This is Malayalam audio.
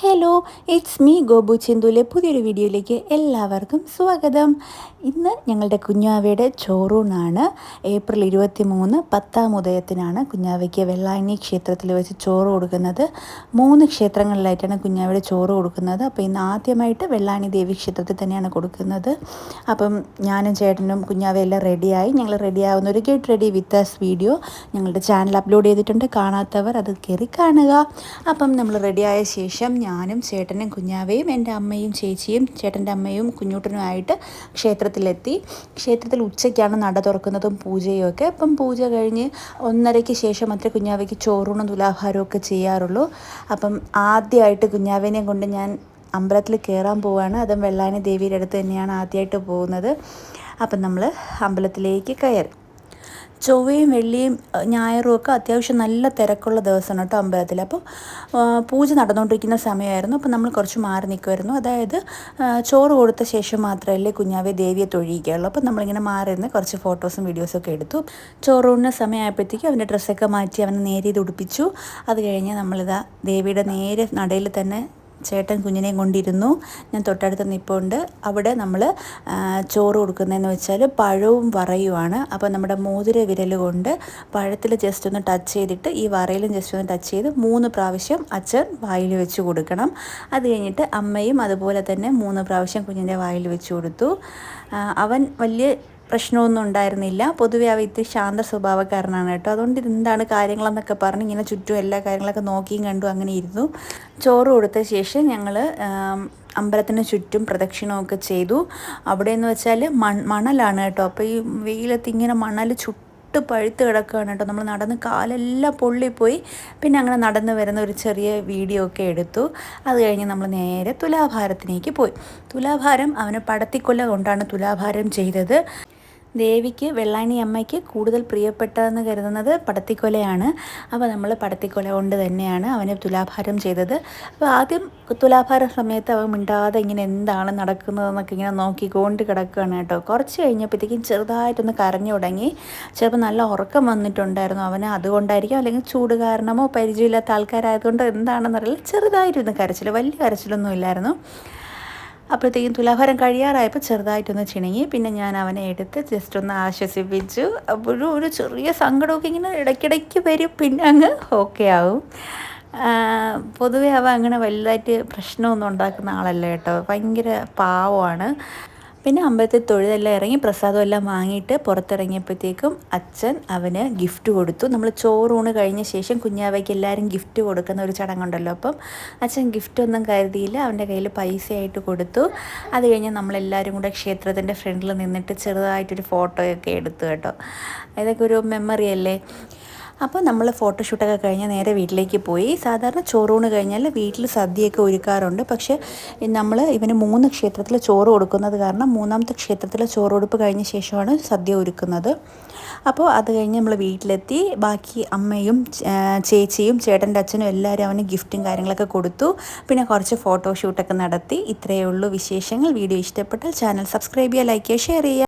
ഹലോ ഇറ്റ്സ് മീ ഗോബു ചിന്തുലെ പുതിയൊരു വീഡിയോയിലേക്ക് എല്ലാവർക്കും സ്വാഗതം. ഇന്ന് ഞങ്ങളുടെ കുഞ്ഞാവയുടെ ചോറൂണാണ്. ഏപ്രിൽ ഇരുപത്തി മൂന്ന് പത്താം ഉദയത്തിനാണ് കുഞ്ഞാവയ്ക്ക് വെള്ളായണി ക്ഷേത്രത്തിൽ വെച്ച് ചോറ് കൊടുക്കുന്നത്. മൂന്ന് ക്ഷേത്രങ്ങളിലായിട്ടാണ് കുഞ്ഞാവയുടെ ചോറ് കൊടുക്കുന്നത്. അപ്പോൾ ഇന്ന് ആദ്യമായിട്ട് വെള്ളായണി ദേവി ക്ഷേത്രത്തിൽ തന്നെയാണ് കൊടുക്കുന്നത്. അപ്പം ഞാനും ചേട്ടനും കുഞ്ഞാവയെല്ലാം റെഡിയായി. ഞങ്ങൾ റെഡിയാവുന്ന ഒരു get ready with us video ഞങ്ങളുടെ ചാനൽ അപ്ലോഡ് ചെയ്തിട്ടുണ്ട്. കാണാത്തവർ അത് കയറി കാണുക. അപ്പം നമ്മൾ റെഡിയായ ശേഷം ഞാനും ചേട്ടനും കുഞ്ഞാവയും എന്റെ അമ്മയും ചേച്ചിയും ചേട്ടന്റെ അമ്മയും കുഞ്ഞൂട്ടനുമായിട്ട് ക്ഷേത്രത്തിലെത്തി. ക്ഷേത്രത്തിൽ ഉച്ചയ്ക്കാണ് നട തുറക്കുന്നതും പൂജയും ഒക്കെ അപ്പം പൂജ കഴിഞ്ഞ് ഒന്നരയ്ക്ക് ശേഷം മാത്രമേ കുഞ്ഞാവയ്ക്ക് ചോറൂണും തുലാഭാരവും ഒക്കെ ചെയ്യാറുള്ളൂ. അപ്പം ആദ്യമായിട്ട് കുഞ്ഞാവേനെ കൊണ്ട് ഞാൻ അമ്പലത്തിൽ കയറാൻ പോവുകയാണ് അതും വെള്ളാനി ദേവിയുടെ അടുത്ത് തന്നെയാണ് ആദ്യമായിട്ട് പോകുന്നത്. അപ്പം നമ്മൾ അമ്പലത്തിലേക്ക് കയറി. ചൊവ്വയും വെള്ളിയും ഞായറും ഒക്കെ അത്യാവശ്യം നല്ല തിരക്കുള്ള ദിവസമാണ് കേട്ടോ അമ്പലത്തിൽ. അപ്പോൾ പൂജ നടന്നുകൊണ്ടിരിക്കുന്ന സമയമായിരുന്നു. അപ്പോൾ നമ്മൾ കുറച്ച് മാറി നിൽക്കുമായിരുന്നു അതായത് ചോറ് കൊടുത്ത ശേഷം മാത്രമല്ലേ കുഞ്ഞാവെ ദേവിയെ തൊഴിയിക്കുകയുള്ളൂ. അപ്പോൾ നമ്മളിങ്ങനെ മാറി നിന്ന് കുറച്ച് ഫോട്ടോസും വീഡിയോസും ഒക്കെ എടുത്തു. ചോറൂണിന് സമയമായപ്പോഴത്തേക്കും അവന്റെ ഡ്രസ്സൊക്കെ മാറ്റി അവനെ നേരെ ഇത് ഉടുപ്പിച്ചു. അത് കഴിഞ്ഞ് നമ്മളിതാ ദേവിയുടെ നേരെ നടയിൽ തന്നെ ചേട്ടൻ കുഞ്ഞിനെയും കൊണ്ടിരുന്നു. ഞാൻ തൊട്ടടുത്ത് നിൽപ്പുണ്ട് അവിടെ നമ്മൾ ചോറ് കൊടുക്കുന്നതെന്ന് വെച്ചാൽ പഴവും വറയുമാണ് അപ്പോൾ നമ്മുടെ മോതിര വിരൽ കൊണ്ട് പഴത്തിൽ ജസ്റ്റ് ഒന്ന് ടച്ച് ചെയ്തിട്ട് ഈ വറയിലും ജസ്റ്റ് ഒന്ന് ടച്ച് ചെയ്ത് മൂന്ന് പ്രാവശ്യം അച്ഛൻ വായിൽ വെച്ച് കൊടുക്കണം. അത് കഴിഞ്ഞിട്ട് അമ്മയും അതുപോലെ തന്നെ മൂന്ന് പ്രാവശ്യം കുഞ്ഞിന്റെ വായിൽ വെച്ച് കൊടുത്തു. അവൻ വലിയ പ്രശ്നമൊന്നും ഉണ്ടായിരുന്നില്ല. പൊതുവെ അവ ഇത്തിരി ശാന്ത സ്വഭാവക്കാരനാണ് കേട്ടോ. അതുകൊണ്ട് എന്താണ് കാര്യങ്ങളെന്നൊക്കെ പറഞ്ഞ് ഇങ്ങനെ ചുറ്റും എല്ലാ കാര്യങ്ങളൊക്കെ നോക്കിയും കണ്ടു അങ്ങനെ ഇരുന്നു. ചോറ് കൊടുത്ത ശേഷം ഞങ്ങൾ അമ്പലത്തിന് ചുറ്റും പ്രദക്ഷിണമൊക്കെ ചെയ്തു. അവിടെ എന്ന് വെച്ചാൽ മൺ മണലാണ് കേട്ടോ. അപ്പോൾ ഈ വെയിലത്ത് ഇങ്ങനെ മണൽ ചുട്ട് പഴുത്ത് കിടക്കുകയാണ് കേട്ടോ. നമ്മൾ നടന്ന് കാലെല്ലാം പൊള്ളിപ്പോയി. പിന്നെ അങ്ങനെ നടന്ന് വരുന്ന ഒരു ചെറിയ വീഡിയോ ഒക്കെ എടുത്തു. അത് കഴിഞ്ഞ് നമ്മൾ നേരെ തുലാഭാരത്തിലേക്ക് പോയി. തുലാഭാരം അവനെ പടത്തിക്കൊല്ല കൊണ്ടാണ് തുലാഭാരം ചെയ്തത്. ദേവിക്ക് വെള്ളാണി അമ്മയ്ക്ക് കൂടുതൽ പ്രിയപ്പെട്ടതെന്ന് കരുതുന്നത് പടത്തിക്കൊലയാണ്. അപ്പോൾ നമ്മൾ പടത്തിക്കൊല കൊണ്ട് തന്നെയാണ് അവനെ തുലാഭാരം ചെയ്തത്. അപ്പോൾ ആദ്യം തുലാഭാരം സമയത്ത് അവൻ മിണ്ടാതെ ഇങ്ങനെ എന്താണ് നടക്കുന്നതെന്നൊക്കെ ഇങ്ങനെ നോക്കിക്കൊണ്ട് കിടക്കുകയാണ് കേട്ടോ. കുറച്ച് കഴിഞ്ഞപ്പോഴത്തേക്കും ചെറുതായിട്ടൊന്ന് കരഞ്ഞു തുടങ്ങി. ചിലപ്പോൾ നല്ല ഉറക്കം വന്നിട്ടുണ്ടായിരുന്നു അവന്. അതുകൊണ്ടായിരിക്കും അല്ലെങ്കിൽ ചൂട് കാരണമോ പരിചയമില്ലാത്ത ആൾക്കാരായതുകൊണ്ട് എന്താണെന്നറിയില്ല. ചെറുതായിട്ടൊന്ന് കരച്ചിൽ വലിയ കരച്ചിലൊന്നും ഇല്ലായിരുന്നു. അപ്പോഴത്തേക്കും തുലാഭാരം കഴിയാറായപ്പോൾ ചെറുതായിട്ടൊന്ന് ചിണങ്ങി. പിന്നെ ഞാൻ അവനെ എടുത്ത് ജസ്റ്റ് ഒന്ന് ആശ്വസിപ്പിച്ചു. അപ്പോഴും ഒരു ചെറിയ സങ്കടമൊക്കെ ഇങ്ങനെ ഇടയ്ക്കിടയ്ക്ക് വരും. പിന്നെ അങ്ങ് ഓക്കെ ആവും. പൊതുവേ അവ അങ്ങനെ വലുതായിട്ട് പ്രശ്നമൊന്നും ഉണ്ടാക്കുന്ന ആളല്ല കേട്ടോ. ഭയങ്കര പാവമാണ്. പിന്നെ അമ്പലത്തിൽ തൊഴുതെല്ലാം ഇറങ്ങി പ്രസാദം എല്ലാം വാങ്ങിയിട്ട് പുറത്തിറങ്ങിയപ്പോഴത്തേക്കും അച്ഛൻ അവന് ഗിഫ്റ്റ് കൊടുത്തു. നമ്മൾ ചോറൂണ് കഴിഞ്ഞ ശേഷം കുഞ്ഞാവയ്ക്ക് എല്ലാവരും ഗിഫ്റ്റ് കൊടുക്കുന്ന ഒരു ചടങ്ങുണ്ടല്ലോ. അപ്പം അച്ഛൻ ഗിഫ്റ്റ് ഒന്നും കരുതിയില്ല. അവന്റെ കയ്യിൽ പൈസയായിട്ട് കൊടുത്തു. അത് കഴിഞ്ഞ് നമ്മളെല്ലാവരും കൂടെ ക്ഷേത്രത്തിന്റെ ഫ്രണ്ടിൽ നിന്നിട്ട് ചെറുതായിട്ടൊരു ഫോട്ടോയൊക്കെ എടുത്തു കേട്ടോ. ഇതൊക്കെ ഒരു മെമ്മറി അല്ലേ? അപ്പോൾ നമ്മൾ ഫോട്ടോഷൂട്ടൊക്കെ കഴിഞ്ഞാൽ നേരെ വീട്ടിലേക്ക് പോയി. സാധാരണ ചോറൂണ് കഴിഞ്ഞാൽ വീട്ടിൽ സദ്യയൊക്കെ ഒരുക്കാറുണ്ട്. പക്ഷേ നമ്മൾ ഇവന് മൂന്ന് ക്ഷേത്രത്തിൽ ചോറ് കൊടുക്കുന്നത് കാരണം മൂന്നാമത്തെ ക്ഷേത്രത്തിൽ ചോറ് കൊടുപ്പ് കഴിഞ്ഞ ശേഷമാണ് സദ്യ ഒരുക്കുന്നത്. അപ്പോൾ അത് കഴിഞ്ഞ് നമ്മൾ വീട്ടിലെത്തി. ബാക്കി അമ്മയും ചേച്ചിയും ചേട്ടന്റെ അച്ഛനും എല്ലാവരും അവന് ഗിഫ്റ്റും കാര്യങ്ങളൊക്കെ കൊടുത്തു. പിന്നെ കുറച്ച് ഫോട്ടോഷൂട്ടൊക്കെ നടത്തി. ഇത്രയേ ഉള്ളൂ വിശേഷങ്ങൾ. വീഡിയോ ഇഷ്ടപ്പെട്ടാൽ ചാനൽ സബ്സ്ക്രൈബ് ചെയ്യുക ലൈക്ക് ചെയ്യുക ഷെയർ ചെയ്യുക.